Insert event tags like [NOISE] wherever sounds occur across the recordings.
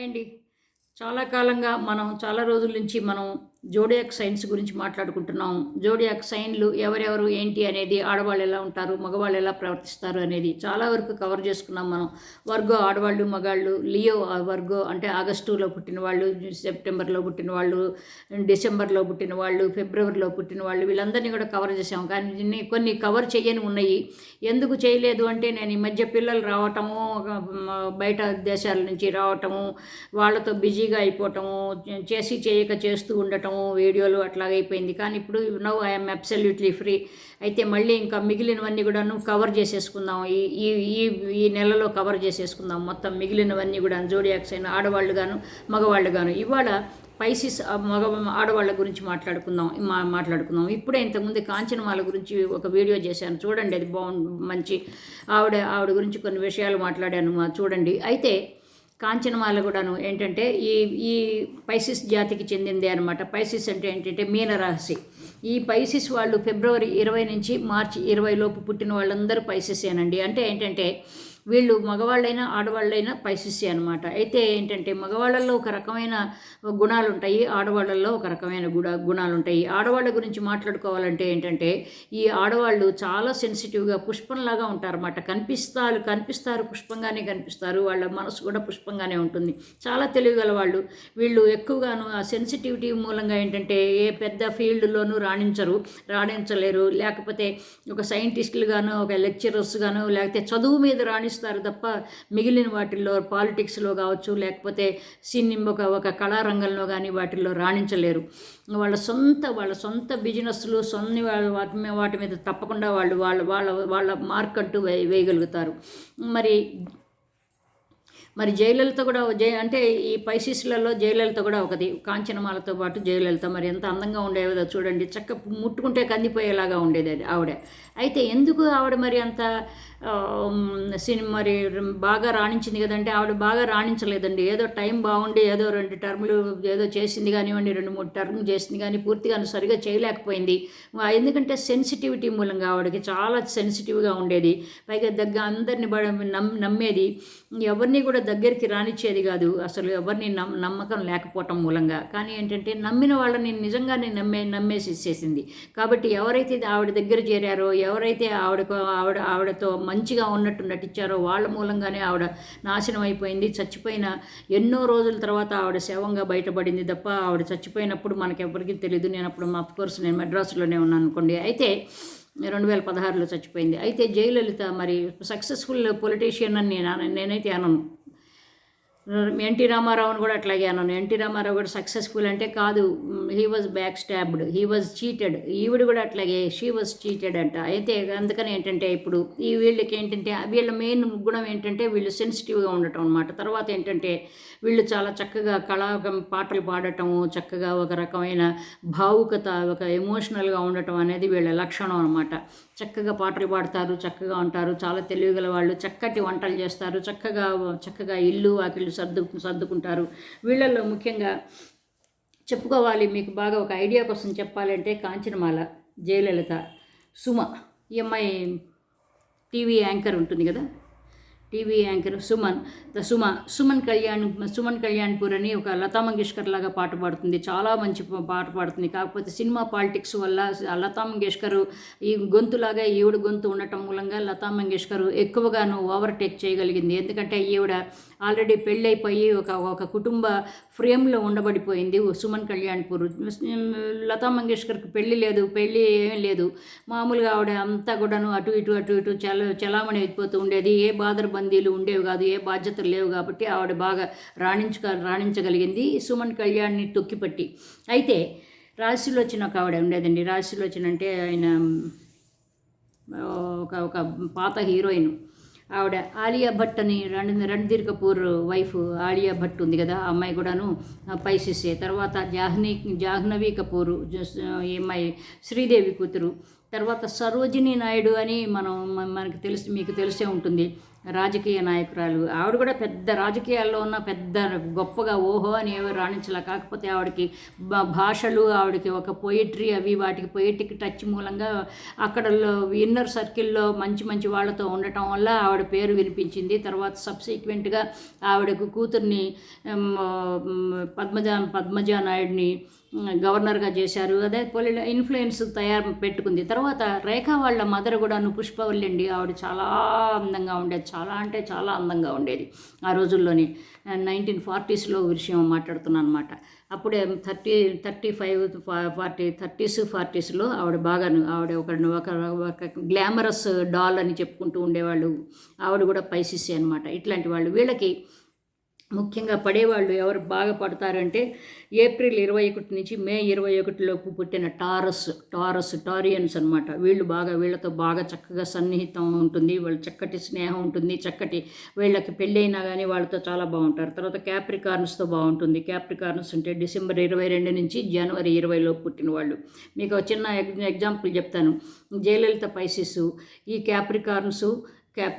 Hi అండి. చాలా కాలంగా మనం చాలా రోజుల నుంచి మనం జోడియాక్ సైన్స్ గురించి మాట్లాడుకుంటున్నాం. జోడియాక్ సైన్లు ఎవరెవరు ఏంటి అనేది ఆడవాళ్ళు ఎలా ఉంటారు మగవాళ్ళు ఎలా ప్రవర్తిస్తారు అనేది చాలా వరకు కవర్ చేసుకున్నాం మనం. వర్గో ఆడవాళ్ళు మగాళ్ళు లియో వర్గో అంటే ఆగస్టులో పుట్టిన వాళ్ళు సెప్టెంబర్లో పుట్టిన వాళ్ళు డిసెంబర్లో పుట్టిన వాళ్ళు ఫిబ్రవరిలో పుట్టిన వాళ్ళు వీళ్ళందరినీ కూడా కవర్ చేసాం. కానీ కొన్ని కవర్ చేయని ఉన్నాయి. ఎందుకు చేయలేదు అంటే నేను ఈ మధ్య పిల్లలు రావటము బయట దేశాల నుంచి రావటము వాళ్ళతో బిజీగా అయిపోవటము చేసి చేయక చేస్తూ ఉండటం పెట్టడం వీడియోలు అట్లాగైపోయింది కానీ ఇప్పుడు నవ్ ఐఎమ్ అబ్సల్యూట్లీ ఫ్రీ అయితే మళ్ళీ ఇంకా మిగిలినవన్నీ కూడాను కవర్ చేసేసుకుందాం. ఈ ఈ ఈ ఈ నెలలో కవర్ చేసేసుకుందాం. మొత్తం మిగిలినవన్నీ కూడా జోడియాక్స్ అయిన ఆడవాళ్ళు గాను మగవాళ్ళు గాను. ఇవాళ పైసిస్ మగ ఆడవాళ్ళ గురించి మాట్లాడుకుందాం మా మాట్లాడుకుందాం. ఇప్పుడే ఇంతకుముందు కాంచనమాల గురించి ఒక వీడియో చేశాను. చూడండి అది బాగుంది మంచి. ఆవిడ ఆవిడ గురించి కొన్ని విషయాలు మాట్లాడాను మా చూడండి. అయితే కాంచనమాల కూడాను ఏంటంటే ఈ ఈ పైసిస్ జాతికి చెందిందే అనమాట పైసిస్ అంటే ఏంటంటే మీనరాశి ఈ పైసిస్ వాళ్ళు ఫిబ్రవరి ఇరవై నుంచి మార్చి ఇరవై లోపు పుట్టిన వాళ్ళందరూ పైసిసేనండి. అంటే ఏంటంటే వీళ్ళు మగవాళ్ళైనా ఆడవాళ్ళైనా పైసిసి అనమాట అయితే ఏంటంటే మగవాళ్ళల్లో ఒక రకమైన గుణాలు ఉంటాయి ఆడవాళ్ళల్లో ఒక రకమైన గుణ గుణాలు ఉంటాయి ఆడవాళ్ళ గురించి మాట్లాడుకోవాలంటే ఏంటంటే ఈ ఆడవాళ్ళు చాలా సెన్సిటివ్గా పుష్పంలాగా ఉంటారన్నమాట. కనిపిస్తారు కనిపిస్తారు పుష్పంగానే కనిపిస్తారు. వాళ్ళ మనసు కూడా పుష్పంగానే ఉంటుంది. చాలా తెలివిగల వాళ్ళు. వీళ్ళు ఎక్కువగాను ఆ సెన్సిటివిటీ మూలంగా ఏంటంటే ఏ పెద్ద ఫీల్డ్లోనూ రాణించరు రాణించలేరు. లేకపోతే ఒక సైంటిస్టులు గాను ఒక లెక్చరర్స్ గాను లేకపోతే చదువు మీద రాణిస్తారు తప్ప మిగిలిన వాటిల్లో పాలిటిక్స్లో కావచ్చు లేకపోతే సినిమా ఒక ఒక కళారంగంలో కానీ వాటిల్లో రాణించలేరు. వాళ్ళ సొంత వాళ్ళ సొంత బిజినెస్లు సొంత వాళ్ళ వాటి మీద వాటి మీద తప్పకుండా వాళ్ళు వాళ్ళ వాళ్ళ వాళ్ళ మార్క్ అంటూ వే వేయగలుగుతారు. మరి మరి జయలలిత కూడా జయ అంటే ఈ పైసిస్లలో జయలలిత కూడా ఒకటి కాంచనమాలతో పాటు జయలలిత. మరి ఎంత అందంగా ఉండేదో చూడండి. చక్క ముట్టుకుంటే కందిపోయేలాగా ఉండేది అది ఆవిడ. అయితే ఎందుకు ఆవిడ మరి అంత సినిమా మరి బాగా రాణించింది కదంటే ఆవిడ బాగా రాణించలేదండి. ఏదో టైం బాగుండి ఏదో రెండు టర్ములు ఏదో చేసింది కానివ్వండి రెండు మూడు టర్ములు చేసింది కానీ పూర్తిగా సరిగా చేయలేకపోయింది. ఎందుకంటే సెన్సిటివిటీ మూలంగా ఆవిడకి చాలా సెన్సిటివ్గా ఉండేది. పైగా దగ్గర అందరిని బడ నమ్ నమ్మేది. ఎవరిని కూడా దగ్గరికి రానిచ్చేది కాదు. అసలు ఎవరిని నమ్ నమ్మకం లేకపోవటం మూలంగా. కానీ ఏంటంటే నమ్మిన వాళ్ళని నిజంగానే నమ్మే నమ్మేసి ఇచ్చేసింది. కాబట్టి ఎవరైతే ఆవిడ దగ్గర చేరారో ఎవరైతే ఆవిడకు ఆవిడ ఆవిడతో మంచిగా ఉన్నట్టు నటించారో వాళ్ళ మూలంగానే ఆవిడ నాశనం అయిపోయింది చచ్చిపోయిన ఎన్నో రోజుల తర్వాత ఆవిడ శవంగా బయటపడింది తప్ప ఆవిడ చచ్చిపోయినప్పుడు మనకెవరికి తెలియదు నేను అప్పుడు మా కోర్స్ నేను మెడ్రాస్లోనే ఉన్నాను అనుకోండి. అయితే రెండు వేల పదహారులో చచ్చిపోయింది. అయితే జయలలిత మరి సక్సెస్ఫుల్ పొలిటీషియన్ అని నేను నేనైతే అనను. ఎన్టీ రామారావుని కూడా అట్లాగే అన్నాను. ఎన్టీ రామారావు కూడా సక్సెస్ఫుల్ అంటే కాదు. He was back stabbed he was cheated ఈవిడ కూడా అట్లాగే షీ వాజ్ చీటెడ్ అంట. అయితే అందుకని ఏంటంటే ఇప్పుడు ఈ వీళ్ళకి ఏంటంటే వీళ్ళ మెయిన్ గుణం ఏంటంటే వీళ్ళు సెన్సిటివ్గా ఉండటం అనమాట తర్వాత ఏంటంటే వీళ్ళు చాలా చక్కగా కళా పాటలు పాడటము చక్కగా ఒక రకమైన భావుకత ఒక ఎమోషనల్గా ఉండటం అనేది వీళ్ళ లక్షణం అనమాట చక్కగా పాటలు పాడతారు చక్కగా ఉంటారు. చాలా తెలివిగల వాళ్ళు. చక్కటి వంటలు చేస్తారు. చక్కగా చక్కగా ఇల్లు వాకిళ్ళు సర్దు సర్దుకుంటారు. వీళ్ళల్లో ముఖ్యంగా చెప్పుకోవాలి మీకు బాగా ఒక ఐడియా కోసం చెప్పాలంటే కాంచనమాల జయలలిత సుమ ఈ అమ్మాయి టీవీ యాంకర్ ఉంటుంది కదా? TV anchor Suman. The Suma Suman Kalyan Suman Kalyanpur అని ఒక లతా మంగేష్కర్ లాగా పాట పాడుతుంది. చాలా మంచి పాట పాడుతుంది. కాకపోతే సినిమా పాలిటిక్స్ వల్ల లతా మంగేష్కర్ ఈ గొంతులాగా ఈవిడ గొంతు ఉండటం మూలంగా లతా మంగేష్కర్ ఎక్కువగాను ఓవర్టేక్ చేయగలిగింది. ఎందుకంటే ఈవిడ ఆల్రెడీ పెళ్ళైపోయి ఒక ఒక కుటుంబ ఫ్రేమ్లో ఉండబడిపోయింది. సుమన్ కళ్యాణ్పూర్ లతా మంగేష్కర్కి పెళ్ళి లేదు పెళ్ళి ఏమీ లేదు. మామూలుగా ఆవిడ అంతా కూడాను అటు ఇటు అటు ఇటు చల చలామణి అయిపోతూ ఉండేది. ఏ బాదరబందీలు ఉండేవి కాదు ఏ బాధ్యతలు లేవు కాబట్టి ఆవిడ బాగా రాణించుక రాణించగలిగింది సుమన్ కళ్యాణ్ని తొక్కిపట్టి. అయితే రాశిలోచన ఒక ఆవిడ ఉండేదండి. రాశిలోచన అంటే ఆయన ఒక ఒక పాత హీరోయిన్. ఆవిడ ఆలియా భట్ అని రణ్ రణధీర్ కపూర్ వైఫ్ ఆలియా భట్ ఉంది కదా ఆ అమ్మాయి కూడాను పైసిసే. తర్వాత జాహ్నీ జాహ్నవి కపూర్ జస్- ఈ అమ్మాయి శ్రీదేవి కూతురు. తర్వాత సరోజిని నాయుడు అని మనం మనకు తెలిసి మీకు తెలిసే ఉంటుంది. రాజకీయ నాయకురాలు. ఆవిడ కూడా పెద్ద రాజకీయాల్లో ఉన్న పెద్ద గొప్పగా ఓహో అని ఏమో రాణించలే. కాకపోతే ఆవిడకి భాషలు ఆవిడకి ఒక పొయిట్రీ అవి వాటికి పొయిటిక్ టచ్ మూలంగా అక్కడ ఇన్నర్ సర్కిల్లో మంచి మంచి వాళ్ళతో ఉండటం వల్ల ఆవిడ పేరు వినిపించింది. తర్వాత సబ్సీక్వెంట్గా ఆవిడకు కూతుర్ని పద్మజా పద్మజ పద్మజా నాయుడిని గవర్నర్గా చేశారు. అదే పొలి ఇన్ఫ్లుయెన్స్ తయారు పెట్టుకుంది. తర్వాత రేఖా వాళ్ళ మదర్ కూడాను పుష్పవల్లండి ఆవిడ చాలా అందంగా ఉండేది. చాలా అంటే చాలా అందంగా ఉండేది ఆ రోజుల్లోనే. నైన్టీన్ ఫార్టీస్లో విషయం మాట్లాడుతున్నాను అనమాట అప్పుడే thirty thirty five forty thirties ఫార్టీస్లో ఆవిడ బాగాను ఆవిడ ఒక ఒక గ్లామరస్ డాల్ అని చెప్పుకుంటూ ఉండేవాళ్ళు. ఆవిడ కూడా పైసిసి అనమాట ఇట్లాంటి వాళ్ళు. వీళ్ళకి ముఖ్యంగా పడేవాళ్ళు ఎవరు బాగా పడతారంటే ఏప్రిల్ ఇరవై ఒకటి నుంచి మే ఇరవై ఒకటిలోపు పుట్టిన టారస్ టారస్ టారియన్స్ అనమాట వీళ్ళు బాగా వీళ్ళతో బాగా చక్కగా సన్నిహితం ఉంటుంది వాళ్ళ చక్కటి స్నేహం ఉంటుంది చక్కటి వీళ్ళకి పెళ్ళైనా కానీ వాళ్ళతో చాలా బాగుంటారు. తర్వాత క్యాప్రికార్న్స్తో బాగుంటుంది. క్యాప్రికార్న్స్ అంటే డిసెంబర్ ఇరవై రెండు నుంచి జనవరి ఇరవైలోపు పుట్టిన వాళ్ళు. మీకు చిన్న ఎగ్జాంపుల్ చెప్తాను. జయలలిత పైసిస్ ఈ క్యాప్రికార్న్స్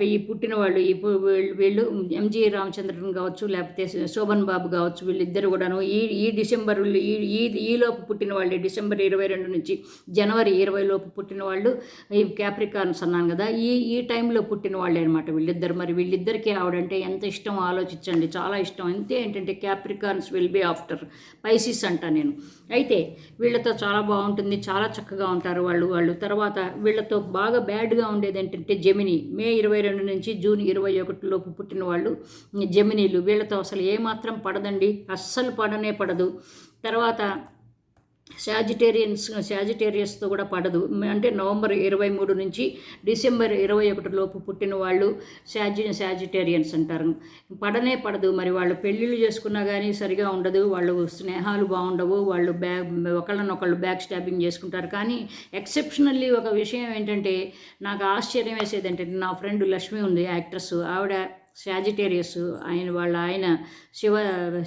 ఈ పుట్టిన వాళ్ళు ఈ వీళ్ళు- వీళ్ళు ఎంజి రామచంద్రన్ కావచ్చు లేకపోతే శోభన్ బాబు కావచ్చు వీళ్ళిద్దరు కూడాను ఈ ఈ డిసెంబర్ ఈ ఈ ఈలోపు పుట్టిన వాళ్ళు డిసెంబర్ ఇరవై రెండు నుంచి జనవరి ఇరవై లోపు పుట్టిన వాళ్ళు ఈ క్యాప్రికార్న్స్ అన్నాను కదా. ఈ ఈ టైంలో పుట్టిన వాళ్ళే అనమాట వీళ్ళిద్దరు. మరి వీళ్ళిద్దరికీ ఆవిడంటే ఎంత ఇష్టం ఆలోచించండి. చాలా ఇష్టం. అంతే ఏంటంటే Capricorns will be after Pisces అంటా నేను. అయితే వీళ్ళతో చాలా బాగుంటుంది. చాలా చక్కగా ఉంటారు వాళ్ళు వాళ్ళు. తర్వాత వీళ్ళతో బాగా బ్యాడ్గా ఉండేది ఏంటంటే జెమిని మే ఇరవై రెండు నుంచి జూన్ ఇరవై ఒకటిలోపు పుట్టిన వాళ్ళు జెమినీలు వీళ్ళతో అసలు ఏమాత్రం పడదండి. అస్సలు పడనే పడదు. తర్వాత శాజిటేరియన్స్ శాజిటేరియస్తో కూడా పడదు. అంటే నవంబర్ ఇరవై మూడు నుంచి డిసెంబర్ ఇరవై ఒకటి లోపు పుట్టిన వాళ్ళు శాజి శాజిటేరియన్స్ అంటారు. పడనే పడదు. మరి వాళ్ళు పెళ్ళిళ్ళు చేసుకున్నా కానీ సరిగా ఉండదు. వాళ్ళు స్నేహాలు బాగుండవు. వాళ్ళు బ్యాగ్ ఒకళ్ళనొకళ్ళు బ్యాక్ స్టాబింగ్ చేసుకుంటారు. కానీ ఎక్సెప్షనల్లీ ఒక విషయం ఏంటంటే నాకు ఆశ్చర్యం వేసేది ఏంటంటే నా ఫ్రెండ్ లక్ష్మి ఉంది యాక్ట్రెస్ ఆవిడ శాజిటేరియస్ ఆయన వాళ్ళ ఆయన శివ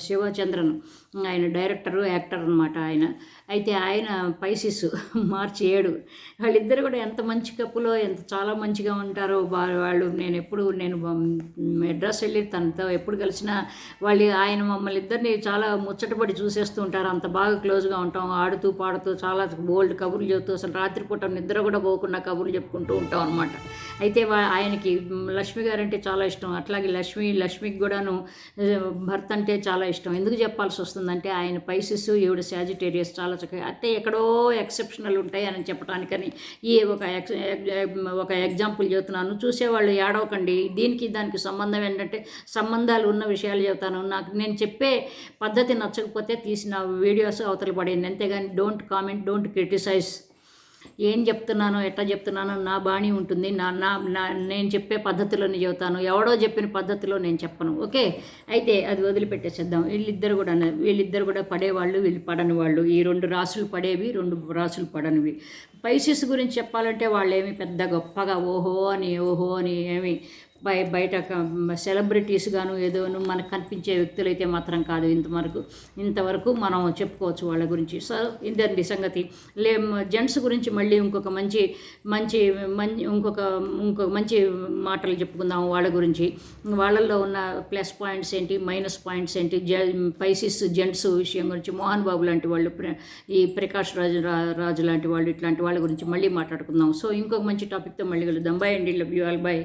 శివచంద్రన్. ఆయన డైరెక్టరు యాక్టర్ అనమాట ఆయన. అయితే ఆయన పైసిస్ [LAUGHS] మార్చి ఏడు. వాళ్ళిద్దరు కూడా ఎంత మంచి కప్పులో ఎంత చాలా మంచిగా ఉంటారో వాళ్ళు నేను ఎప్పుడు నేను మెడ్రాస్ వెళ్ళి తనతో ఎప్పుడు కలిసినా వాళ్ళు ఆయన మమ్మల్ని ఇద్దరిని చాలా ముచ్చటపడి చూసేస్తూ ఉంటారు. అంత బాగా క్లోజ్గా ఉంటాం. ఆడుతూ పాడుతూ చాలా బోల్డ్ కబుర్లు చెబుతూ అసలు రాత్రిపూట నిద్ర కూడా పోకుండా కబుర్లు చెప్పుకుంటూ ఉంటాం అనమాట అయితే వా- ఆయనకి లక్ష్మి గారంటే చాలా ఇష్టం. అట్లాగే లక్ష్మి లక్ష్మికి కూడాను భర్త అంటే చాలా ఇష్టం. ఎందుకు చెప్పాల్సి వస్తుంది? వస్తుందంటే ఆయన పైసిస్ ఈవిడ సాజిటేరియస్ చాలా చక్కగా అంటే ఎక్కడో ఎక్సెప్షనల్ ఉంటాయి అని చెప్పడానికని ఈ ఒక ఎక్స్ ఒక ఎగ్జాంపుల్ చెబుతున్నాను. చూసేవాళ్ళు ఏడవకండి. దీనికి దానికి సంబంధం ఏంటంటే సంబంధాలు ఉన్న విషయాలు చెబుతాను. నాకు నేను చెప్పే పద్ధతి నచ్చకపోతే తీసిన వీడియోస్ అవతల పడింది. అంతేగాని డోంట్ కామెంట్ డోంట్ క్రిటిసైజ్ ఏం చెప్తున్నానో ఎట్లా చెప్తున్నానో నా బాణి ఉంటుంది. నా నా నా నేను చెప్పే పద్ధతిలోనే చెబుతాను. ఎవడో చెప్పిన పద్ధతిలో నేను చెప్పను. ఓకే? అయితే అది వదిలిపెట్టేసేద్దాం. వీళ్ళిద్దరు కూడా వీళ్ళిద్దరు కూడా పడేవాళ్ళు వీళ్ళు పడని వాళ్ళు. ఈ రెండు రాసులు పడేవి రెండు రాసులు పడనివి. పైసిస్ గురించి చెప్పాలంటే వాళ్ళు ఏమి పెద్ద గొప్పగా ఓహో అని ఓహో అని ఏమి బయ బయట సెలబ్రిటీస్ గాను ఏదోను మనకు కనిపించే వ్యక్తులైతే మాత్రం కాదు ఇంతవరకు. ఇంతవరకు మనం చెప్పుకోవచ్చు వాళ్ళ గురించి. సో ఇదండి సంగతి. లే జెంట్స్ గురించి మళ్ళీ ఇంకొక మంచి మంచి మంచి ఇంకొక ఇంకొక మంచి మాటలు చెప్పుకుందాం వాళ్ళ గురించి. వాళ్ళల్లో ఉన్న ప్లస్ పాయింట్స్ ఏంటి మైనస్ పాయింట్స్ ఏంటి జ పైసిస్ జెంట్స్ విషయం గురించి మోహన్ బాబు లాంటి వాళ్ళు ఈ ప్రకాష్ రాజు రా- రాజు లాంటి వాళ్ళు ఇట్లాంటి వాళ్ళ గురించి మళ్ళీ మాట్లాడుకుందాం సో ఇంకొక మంచి టాపిక్తో మళ్ళీ కలుద్దాం. బాయ్ అండి లవ్ యూ ఆల్. బాయ్